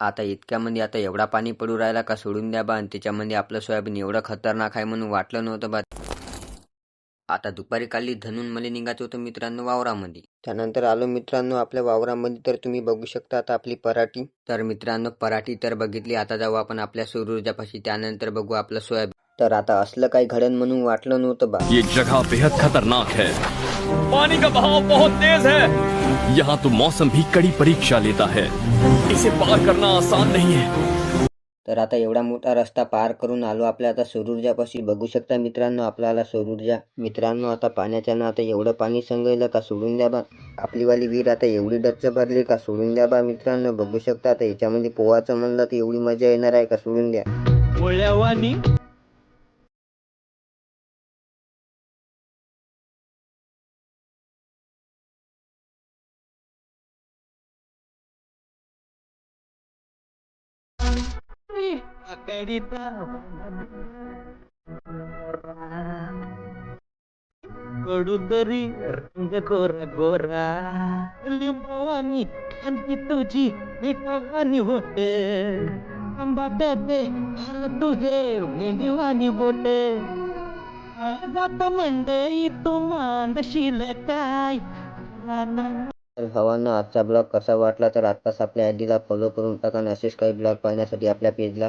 आता इतक्यामध्ये आता एवढा पाणी पडू राहिला का सोडून द्या बा आणि त्याच्यामध्ये आपलं सोयाबीन एवढं खतरनाक आहे म्हणून वाटलं नव्हतं बा. आता दुपारी काली धनून मला निघायचं होतं मित्रांनो वावरामध्ये. त्यानंतर आलो मित्रांनो आपल्या वावरामध्ये तर तुम्ही बघू शकता आता आपली पराठी. तर मित्रांनो पराठी तर बघितली आता जाऊ आपण आपल्या सूर्यापाशी त्यानंतर बघू आपलं सोयाबीन. तर आता असलं काही घडण म्हणून वाटलं नव्हतं बा. ये जगह बेहद खतरनाक है। पानी का बहाव बहुत तेज है। यहाँ तो मौसम भी कड़ी परीक्षा लेता है। इसे पार करना आसान नहीं है। तर आता एवढा मोठा रस्ता पार करून आलो आपल्या आता सौरऊर्जापाशी बघू शकता मित्रांनो आपल्याला सौरऊर्जा मित्रांनो आता पाण्याच्यानं आता एवढं पाणी संगलं का सोडून द्या बा आपलीवाली विहीर आता एवढी डच्च भरली का सोडून द्या बा मित्रांनो? बघू शकता आता याच्यामध्ये पोहाचं म्हणलं तर एवढी मजा येणार आहे का सोडून द्या मुळ्यावानी कडूतरी रंग गोरा गोरा. लिंबवानी आणि तुझी मिठावानी होते आंबाट्याचे तुझे मेंढीवानी बोटे जात मंडई तू मानशील काय? तर हवानं आजचा ब्लॉग कसा वाटला? तर आत्ताच आपल्या आयडीला फॉलो करून टाका आणि असेच काही ब्लॉग पाहण्यासाठी आपल्या पेजला